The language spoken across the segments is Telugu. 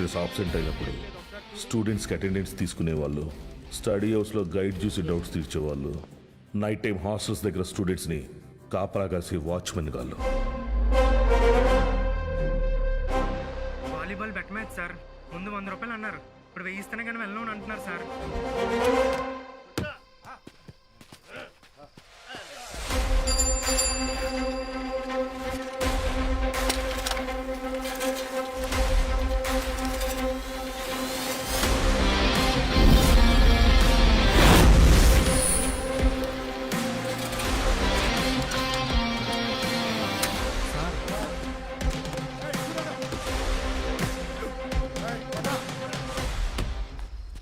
లెక్చరర్స్ ఆబ్సెంట్ అయినప్పుడు స్టూడెంట్స్కి అటెండెన్స్ తీసుకునే వాళ్ళు స్టడీ హౌస్లో గైడ్ చూసి డౌట్స్ తీర్చేవాళ్ళు నైట్ టైం హాస్టల్స్ దగ్గర స్టూడెంట్స్ని కాపలా కాసి వాచ్మెన్ గాళ్ళు. Volleyball bet match sir. ముందు వంద రూపాయలు అన్నారు. ఇప్పుడు వేయిస్తేనే కానీ వెళ్ళను అంటున్నారు sir.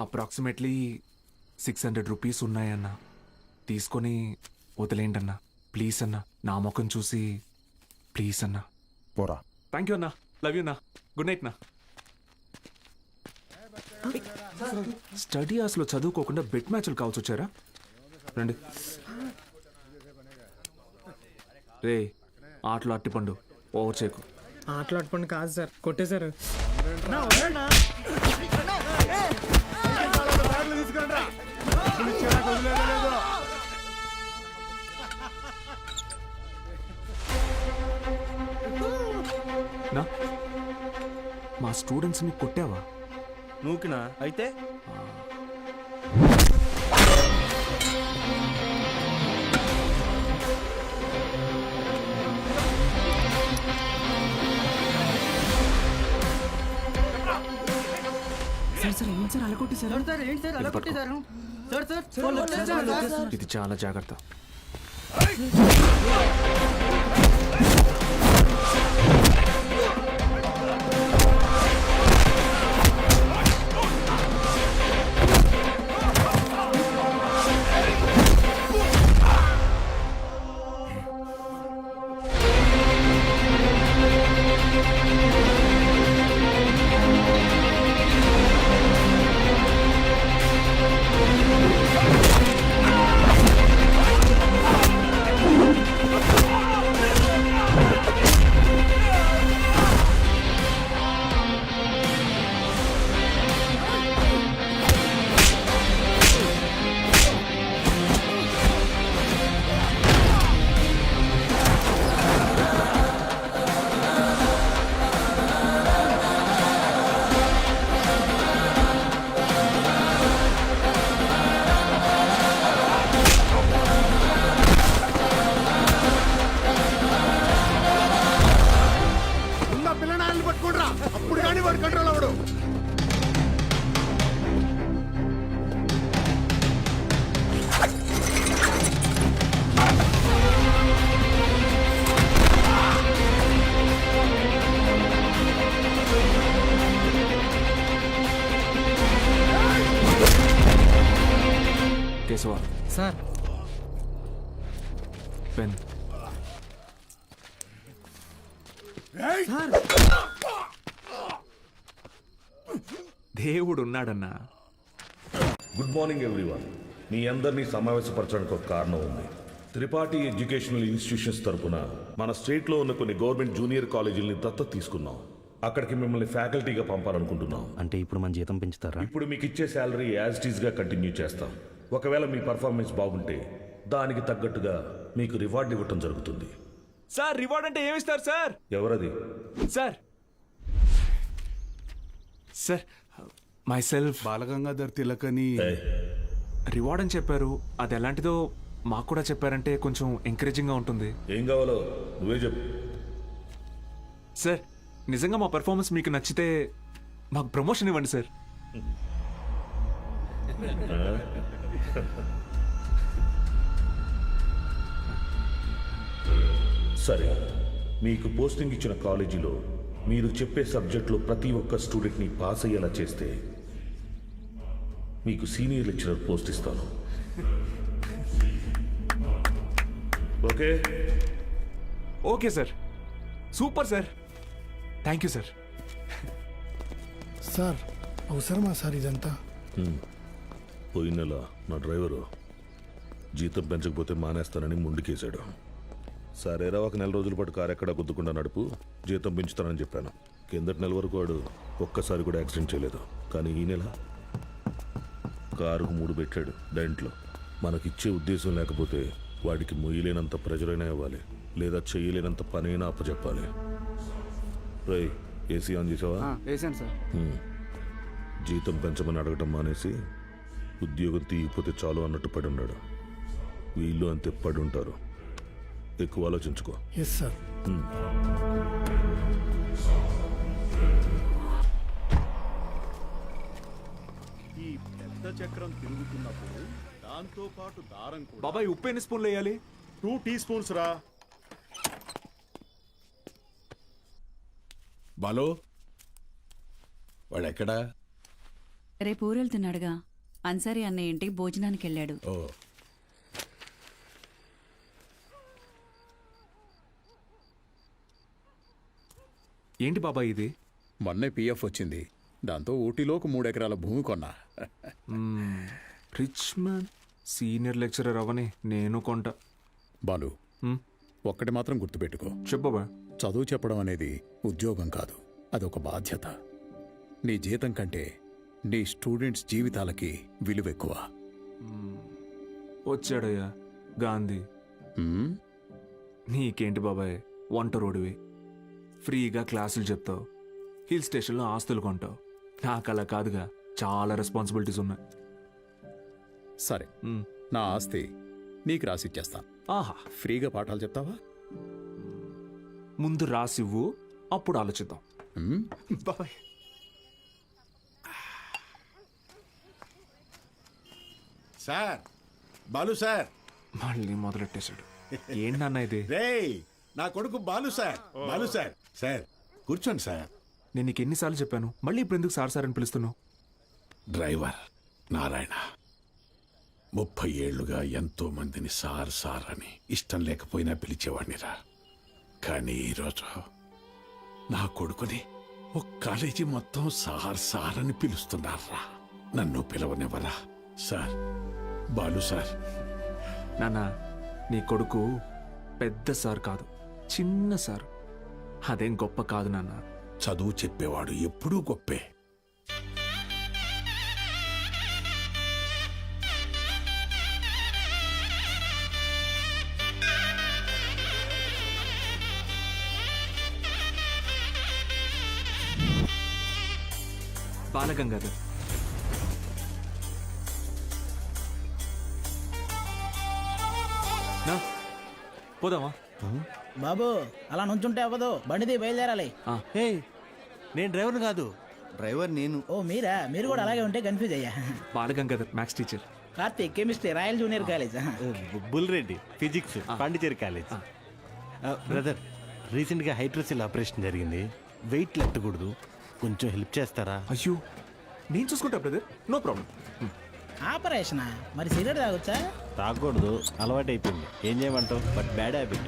Approximately six hundred rupees ఉన్నాయన్న. తీసుకొని వదిలేండి అన్న ప్లీజ్ అన్న. నా ముఖం చూసి ప్లీజ్ అన్న. పోరా. థ్యాంక్ యూ అన్న. లవ్ యూ అన్న. గుడ్ నైట్ నా స్టడీ అవర్స్లో చదువుకోకుండా బెట్ మ్యాచ్లు కావాల్సి వచ్చారా? రండి. రే ఆటలు అట్టిపండు ఓవర్ చేకు ఆటలాడుకోండి కాదు సార్. కొట్టేశారు నా? మా స్టూడెంట్స్ని కొట్టావా? నూకినా? అయితే? ఇది చాలా జాగ్రత్త. కేశవ సార్. పెన్. దేవుడు ఉన్నాడన్నా గుడ్ మార్నింగ్ ఎవ్రీవన్. మీ అందరినీ సమావేశపరచడానికి ఒక కారణం ఉంది. త్రిపాఠి ఎడ్యుకేషనల్ ఇన్స్టిట్యూషన్స్ తరపున మన స్టేట్లో ఉన్న కొన్ని గవర్నమెంట్ జూనియర్ కాలేజీలని దత్తత తీసుకున్నాం. అక్కడికి మిమ్మల్ని ఫ్యాకల్టీగా పంపాలనుకుంటున్నాం. అంటే ఇప్పుడు మన జీతం పెంచుతారా? ఇప్పుడు మీకు ఇచ్చే శాలరీ యాజ్ ఇట్గా కంటిన్యూ చేస్తాం. ఒకవేళ మీ పర్ఫార్మెన్స్ బాగుంటే దానికి తగ్గట్టుగా మీకు రివార్డ్ ఇవ్వటం జరుగుతుంది. సార్ రివార్డ్ అంటే ఏమిస్తారు సార్? ఎవరది? Sir. Sir my self Balagangadhar Tilak అని ఏయ్, రివార్డ్ అని చెప్పారు. అది ఎలాంటిదో మాకు కూడా చెప్పారంటే కొంచెం ఎంకరేజింగ్గా ఉంటుంది. ఏం కావాలో నువ్వే చెప్పు. సార్ నిజంగా మా పెర్ఫార్మెన్స్ మీకు నచ్చితే మాకు ప్రమోషన్ ఇవ్వండి సార్ సరే. మీకు పోస్టింగ్ ఇచ్చిన కాలేజీలో మీరు చెప్పే సబ్జెక్టులో ప్రతి ఒక్క స్టూడెంట్ని పాస్ అయ్యేలా చేస్తే మీకు సీనియర్ లెక్చరర్ పోస్ట్ ఇస్తాను. Okay? Okay sir super sir thank you sir. Sir అవసరమా సార్ ఇదంతా? పోయిన నెల నా డ్రైవరు జీతం పెంచకపోతే మానేస్తానని ముందుకేశాడు సరేరా ఒక నెల రోజుల పాటు కారు ఎక్కడ గుద్దుకుండా నడుపు? జీతం పెంచుతానని చెప్పాను. కిందటి నెల వరకు వాడు ఒక్కసారి కూడా యాక్సిడెంట్ చేయలేదు. కానీ ఈ నెల కారుకు మూడు పెట్టాడు దాంట్లో మనకిచ్చే ఉద్దేశం లేకపోతే వాడికి మొయ్యలేనంత ప్రెజరైనా ఇవ్వాలి. లేదా చేయలేనంత పనైనా అప్పచెప్పాలి. రై ఏసీ ఆన్ చేసావా? వేసాను సార్. జీతం పెంచమని అడగటం మానేసి ఉద్యోగం తీయకపోతే చాలు అన్నట్టు పడి ఉన్నాడు. వీళ్ళు అంతే పడి ఉంటారు. ఎక్కువ ఆలోచించుకో. ఎస్ సార్ ఈ పెద్ద చక్రం తిరుగుతున్నప్పుడు దాంతో పాటు దారం కూడా. బాబాయ్ ఉప్పు ఎన్ని స్పూన్లు వేయాలి? టూ టీ స్పూన్స్ రా. బాలు వాడెక్కడా? రేపు ఊరెళ్తున్నాడుగా. అన్సారీ అన్నయ్య ఇంటికి భోజనానికి వెళ్ళాడు ఓ. ఏంటి బాబాయ్ ఇది? మొన్నే పిఎఫ్ వచ్చింది. దాంతో ఊటీలో ఒక మూడెకరాల భూమి కొన్నా. Rich man. సీనియర్ లెక్చరర్ అవని నేను కొంట. బాలు హ్మ్. ఒక్కటి మాత్రం గుర్తుపెట్టుకో. చెప్పు బాబాయ్ చదువు చెప్పడం అనేది ఉద్యోగం కాదు. అదొక బాధ్యత. నీ జీతం కంటే నీ స్టూడెంట్స్ జీవితాలకి విలువ ఎక్కువ. వచ్చాడయ్యా గాంధీ. హ్మ్? నీకేంటి బాబాయ్ వంట రోడివి. ఫ్రీగా క్లాసులు చెప్తావు. హిల్ స్టేషన్లో ఆస్తులు కొంటావు. నాకు అలా కాదుగా చాలా రెస్పాన్సిబిలిటీస్ ఉన్నాయి. సరే. మ్. నా ఆస్తి నీకు రాసిచ్చేస్తాను. ఆహా ఫ్రీగా పాఠాలు చెప్తావా? ముందు రాసివ్వు అప్పుడు ఆలోచిద్దాం? బాబాయ్. Sir Balu sir. మళ్ళీ మొదలెట్టేశాడు. ఏంటి నాన్న ఇది? రేయ్ నా కొడుకు Balu sir. Balu sir sir కూర్చోండి సార్. నేను నీకు ఎన్నిసార్లు చెప్పాను మళ్ళీ ఇప్పుడు ఎందుకు సార్ సార్ అని పిలుస్తున్నావు? డ్రైవర్ నారాయణ. ముప్పై ఏళ్ళుగా ఎంతో మందిని సార్ సార్ అని ఇష్టం లేకపోయినా పిలిచేవాడినిరా కానీ ఈరోజు నా కొడుకుని ఒక కాలేజీ మొత్తం సార్ సార్ అని పిలుస్తున్నారా? నన్ను పిలవనివ్వరా? Sir Balu sir. నాన్న నీ కొడుకు పెద్ద సార్ కాదు చిన్న సార్. అదేం గొప్ప కాదు నాన్న. చదువు చెప్పేవాడు ఎప్పుడూ గొప్పే. బాలగంగాధర్ నా పోదామా? బాబు అలా నుంచుంటే అవ్వదు. బండిది బయలుదేరాలి. హే నేను డ్రైవర్ కాదు. డ్రైవర్ నేను. ఓ మీరా? మీరు కూడా అలాగే ఉంటే కన్ఫ్యూజ్ అయ్యా. Balagangadhar maths teacher. Karthik chemistry royal junior college. Bull Reddy physics Pondicherry college. Brother రీసెంట్గా హైడ్రోసిల్ ఆపరేషన్ జరిగింది. వెయిట్ లెట్టకూడదు కొంచెం హెల్ప్ చేస్తారా? అయ్యో నేను చూసుకుంటా బ్రదర్. No problem. ఆపరేషన్? మరి సిగరెట్ తాగొచ్చా? తాగకూడదు అలవాటు అయిపోయింది ఏం చేయమంటావు? But bad habit.